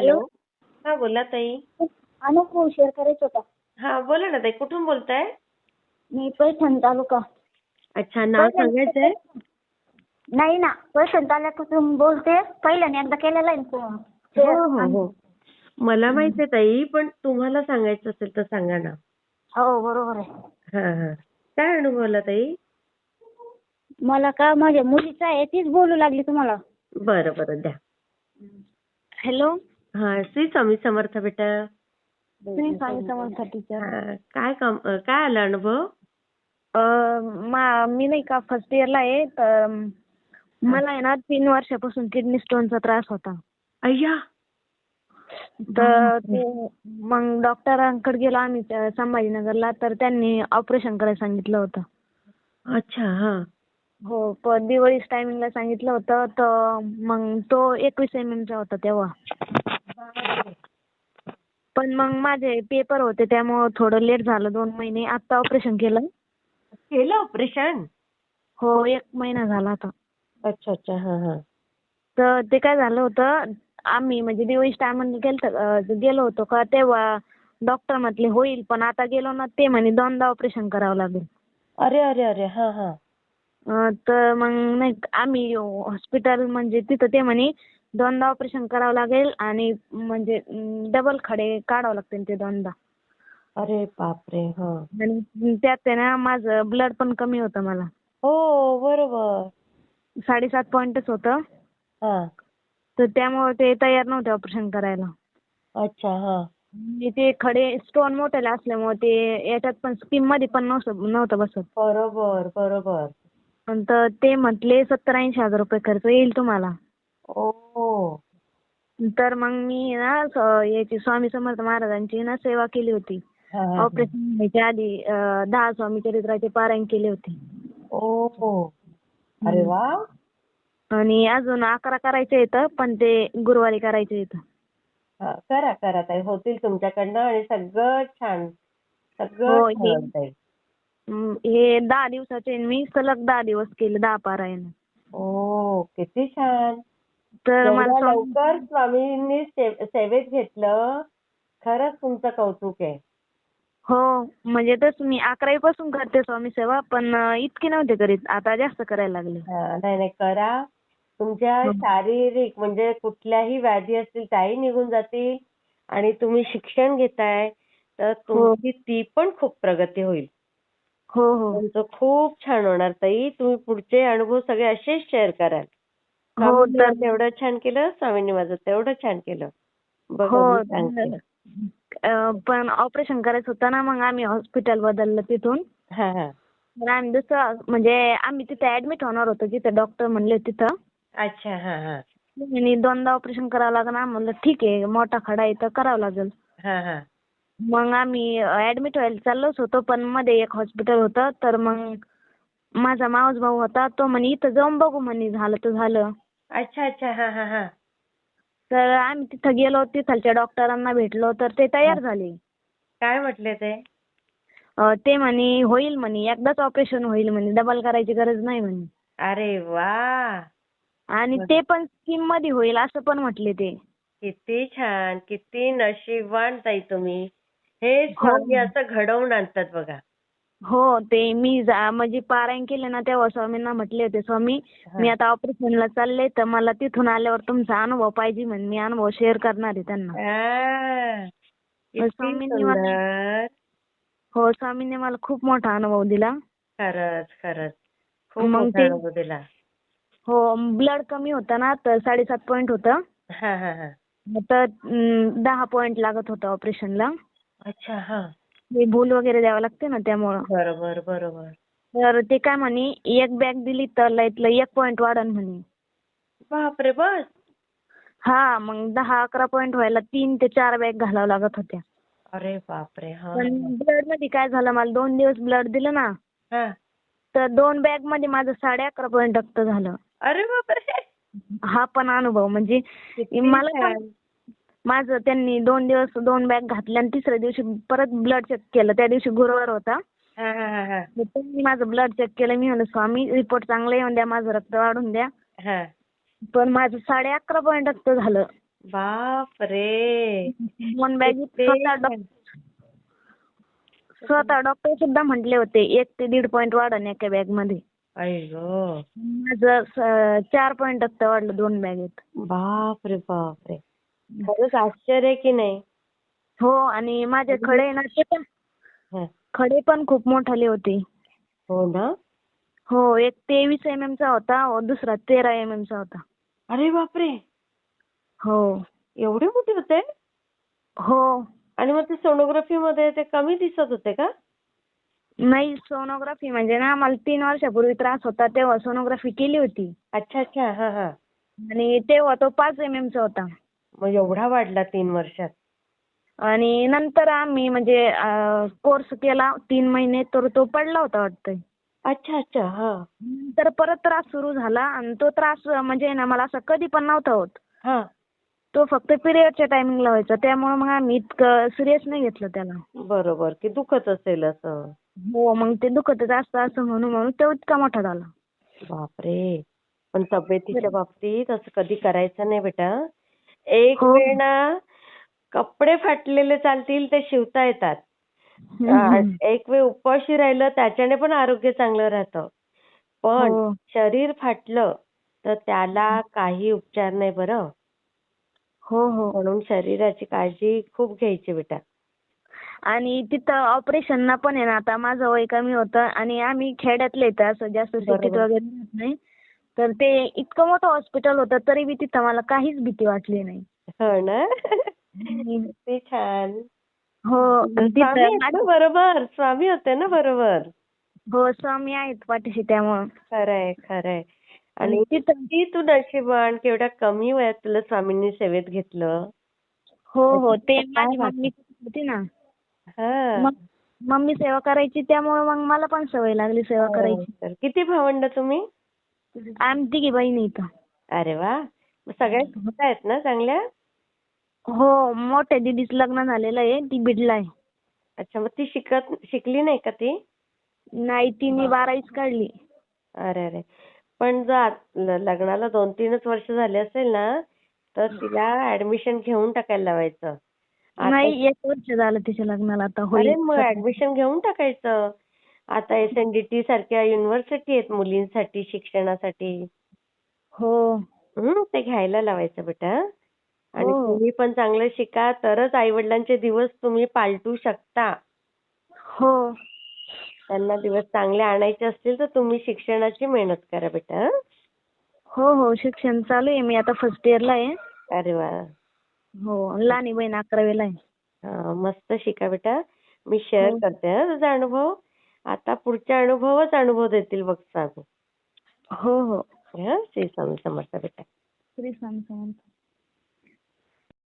Hello. हा बोला ताई. अनुभव शेअर करायचा होता. हा बोला ना ताई कुठून बोलताय? मी पैठण तालुका. अच्छा नाव सांगायचंय? नाही ना पैठण तालुक्यातून बोलते. पहिल्याने एकदा केलेला आहे फोन. हो हो हो. मला माहितीये ताई पण तुम्हाला सांगायचं असेल तर सांगा ना. हो बरोबर आहे. हा हा. काय अनुभव आला ताई? मला का माझ्या मुलीचा आहे तीच बोलू लागली तुम्हाला. बरं बरं द्या. हॅलो. हा श्री स्वामी समर्थ बेटा. मी स्वामी समर्थ टीचर काय काय आला अनुभव? मी नाही का फर्स्ट इयरला आहे तर मला आहे ना तीन वर्षापासून किडनी स्टोनचा त्रास होता. अय्या! तर ते मग डॉक्टरांकडे गेलो आम्ही संभाजीनगरला तर त्यांनी ऑपरेशन करायला सांगितलं होतं. अच्छा हा. हो पण दिवाळीच टायमिंगला सांगितलं होतं तर मग तो एकवीस एम एमचा होता तेव्हा. पण मग माझे पेपर होते त्यामुळं थोडं लेट झालं दोन महिने. आता ऑपरेशन केलं केलं ऑपरेशन हो एक महिना झाला आता. अच्छा अच्छा. हा हा. तर ते काय झालं होतं आम्ही म्हणजे दिवाळीच टायमाला गेलतो गेलो होतो का तेव्हा डॉक्टर म्हटले होईल पण आता गेलो ना ते म्हणे दोनदा ऑपरेशन करावं लागेल. अरे अरे अरे. हा हा. अं, तर मग नाही आम्ही हॉस्पिटल म्हणजे तिथं ते म्हणे दोनदा ऑपरेशन करावं लागेल आणि म्हणजे डबल खडे काढावं लागतील ते दोनदा. अरे बापरे हा. आणि त्यात आहे ना माझं ब्लड पण कमी होतं मला. हो बरोबर. साडेसात पॉईंटच होतं. हा. तर त्यामुळे ते तयार नव्हते ऑपरेशन करायला. अच्छा हा. आणि ते खडे स्टोन मोठे असल्यामुळे ते याच्यात पण स्कीममध्ये पण नव्हतं नव्हतं बसत. बरोबर बरोबर. पण तर ते म्हटले सत्तर ऐंशी हजार रुपये खर्च येईल तुम्हाला. ओ तर मग मी ना स- याची स्वामी समर्थ महाराजांची ना सेवा केली होती. हा, हा, हा. ऑपरेशन व्हायच्या आधी अं, दहा स्वामी चरित्राचे पारायण केले होते. ओ अरे वा. आणि अजून अकरा करायचे येतं पण ते गुरुवारी करायचे येतं हा, करा करा ताई. होतील तुमच्याकडनं आणि सगळं छान. हो, सगळं हे- छान ताई. हम्म, हे दहा दिवसाचे मी सलग दहा दिवस केले दहा पारायण. ओ किती छान. तर मला एवढ्या लवकर स्वामींनी सेवेत घेतलं खरंच तुमचं कौतुक आहे. हो म्हणजे तसं मी अकरावी पासून करते स्वामी सेवा पण इतकी नव्हते करीत. आता जास्त करायला लागले. हा, नाही नाही करा. तुमच्या हो. शारीरिक म्हणजे कुठल्याही व्याधी असतील त्याही निघून जातील आणि तुम्ही शिक्षण घेताय तर तुमची ती पण खूप प्रगती होईल. हो हो. तुमचं खूप छान होणार ताई. तुम्ही पुढचे अनुभव सगळे असेच शेअर कराल. हो एवढं छान केलं स्वामींनी माझं तेवढं छान केलं. हो पण ऑपरेशन करायचं होतं ना मग आम्ही हॉस्पिटल बदललं तिथून. तर आम्ही दुसरं म्हणजे आम्ही तिथे ऍडमिट होणार होतो जिथे डॉक्टर म्हणले तिथं. अच्छा हा हा. आणि दोनदा ऑपरेशन करावं लागणार म्हणलं ठीक आहे मोठा खडा आहे तर करावं लागेल. मग आम्ही ऍडमिट व्हायला चाललोच होतो पण मध्ये एक हॉस्पिटल होतं तर मग माझा मावस भाऊ होता तो म्हणे इथं जाऊन बघू म्हणे झालं तर झालं. अच्छा अच्छा. हा हा हा. तर आम्ही तिथं गेलो तिथलच्या डॉक्टरांना भेटलो तर ते तयार झाले. काय म्हटले ते? अं, ते म्हणे होईल म्हणे एकदाच ऑपरेशन होईल म्हणे डबल करायची गरज नाही म्हणे. अरे वा. आणि ते पण स्कीममध्ये होईल असं पण म्हटले ते. किती छान किती नशीबवान ताई तुम्ही. हे स्वामी असं घडवून आणतात बघा. हो ते मी जा- म्हणजे पारायण केलं ना तेव्हा स्वामींना म्हटले होते स्वामी मी आता ऑपरेशनला चालले तर मला तिथून आल्यावर तुमचा अनुभव पाहिजे म्हणे मी अनुभव शेअर करणार आहे त्यांना. आ, किती स्वामींनी मला- सुंदर हो स्वामींनी मला खूप मोठा अनुभव दिला. खरंच खरंच. खूप मग मोठा ते- अनुभव दिला. हो ब्लड कमी होतं ना तर साडेसात पॉईंट होतं. हा हा हा. तर अं, दहा पॉईंट लागत होतं ऑपरेशनला अच्छा हा. भूल वगैरे द्यावं लागते ना त्यामुळं. बरोबर बरोबर. तर ते काय म्हणे एक बॅग दिली तर लयतलं एक पॉईंट वाढन म्हणे. बापरे बस. हा मग दहा अकरा पॉईंट व्हायला तीन ते चार बॅग घालावं लागत होत्या. अरे बापरे हा. पण ब्लडमध्ये काय झालं मला दोन दिवस ब्लड दिलं ना. हा. तर दोन बॅगमध्ये माझं साडे अकरा पॉईंट रक्त झालं. अरे बापरे. हा पण अनुभव म्हणजे किती मला छान. माझं त्यांनी दोन दिवस दोन बॅग घातल्या आणि तिसऱ्या दिवशी परत ब्लड चेक केलं. त्या दिवशी गुरुवार होता. हा हा हा हा. तर त्यांनी माझं ब्लड चेक केलं. मी म्हणलं स्वामी रिपोर्ट चांगले येऊन द्या. माझं रक्त वाढून द्या. हा. पण माझं साडे अकरा पॉईंट रक्त झालं. बाप रे दोन बॅगी किती स्वतः छान. डॉ- स्वतः डॉक्टर सुद्धा म्हटले होते एक ते दीड पॉईंट वाढन एका बॅगमध्ये. माझं स- चार पॉईंट रक्त वाढलं दोन बॅगेत बाप रे बाप रे खरंच आश्चर्य आहे की नाही? हो आणि माझे खडे ना ते पण. खडे पण खूप मोठाले होते. हो ना? हो एक तेवीस एम एम चा होता दुसरा तेरा एम एम चा होता. अरे बापरे! हो. एवढे मोठे होते? हो. आणि मग ते सोनोग्राफी मध्ये ते कमी दिसत होते का? नाही सोनोग्राफी म्हणजे ना मला तीन वर्षापूर्वी त्रास होता तेव्हा सोनोग्राफी केली होती. अच्छा अच्छा. हा हा. आणि तेव्हा तो पाच एम एम चा होता. मग एवढा वाढला तीन वर्षात. आणि नंतर आम्ही म्हणजे कोर्स केला. तीन महिने तर तो पडला होता वाटतंय. अच्छा अच्छा हा. नंतर परत त्रास सुरू झाला आणि तो त्रास म्हणजे ना मला असं कधी पण नव्हता होत. हा. तो फक्त पिरियडच्या टायमिंगला व्हायचा. त्यामुळे मग आम्ही इतकं सिरियस नाही घेतलं त्याला. बरोबर की दुखत असेल असं. हो मग ते दुखतच असतं असं म्हणून म्हणून तो इतका मोठा झाला. बापरे! पण तब्येतीच्या बाबतीत असं कधी करायचं नाही बेटा. एक हो. वेळ ना कपडे फाटलेले चालतील ते शिवता येतात. एक वेळ उपाशी राहिलं त्याच्याने पण आरोग्य चांगलं राहतं. पण हो. शरीर फाटलं तर त्याला काही उपचार नाही बरं. हो हो. म्हणून शरीराची काळजी खूप घ्यायची बेटा. आणि तिथं ऑपरेशनला पण आहे ना आता माझं वय कमी होतं आणि आम्ही खेड्यातले आहेत असं जास्त सिटीत. वगैरे राहत नाही. तर ते इतकं मोठं हॉस्पिटल होतं तरी बी तिथं मला काहीच भीती वाटली नाही. हो ना. किती छान. हो स्वामी आहेत ना बरोबर? स्वामी होते ना बरोबर? हो स्वामी आहेत पाठीशी त्यामुळं. खरंय खरंय. आणि तिथं किती तू नशिबान केवढ्या कमी वयात तुला स्वामींनी सेवेत घेतलं? हो हो ते माझी? मम्मी होती ना. हा. मग मम्मी सेवा करायची त्यामुळे मग मला पण सवय लागली सेवा हो, करायची. तर किती भावंड तुम्ही? आम्ही तिघी बहिणी इथं. अरे वा. सगळ्या शिकत आहेत ना चांगल्या? हो मोठ्या दीदीचं लग्न झालेलं आहे ती बीडला आहे. अच्छा मग ती शिकत शिकली नाही का ती? नाही तिने बारावीच काढली. अरे अरे. पण जर आत- ल- लग्नाला दोन तीनच वर्ष झाले असेल ना तर तिला ऍडमिशन घेऊन टाकायला लावायचं. आता- नाही एक वर्ष झालं तिच्या लग्नाला आता अरे मग ऍडमिशन घेऊन टाकायचं. आता एसएनडीटी सारख्या युनिव्हर्सिटी आहेत मुलींसाठी शिक्षणासाठी. हो. हम्म ते घ्यायला लावायचं बेटा. आणि हो. तुम्ही पण चांगलं शिका तरच आई वडिलांचे दिवस तुम्ही पालटू शकता. हो. त्यांना दिवस चांगले आणायचे असतील तर तुम्ही शिक्षणाची मेहनत करा बेटा. हं? हो शिक्षण चालू आहे. मी आता फर्स्ट इयरला आहे. अरे वा. हो लहानी बहीण अकरावीला आहे. मस्त शिका बेटा. मी शेअर. करते हं तुझा अनुभव. आता पुढचे अनुभवच अनुभव देतील बघ सांगू. हो हो. हं? श्री स्वामी समर्थ बेटा श्री स्वामी समर्थ.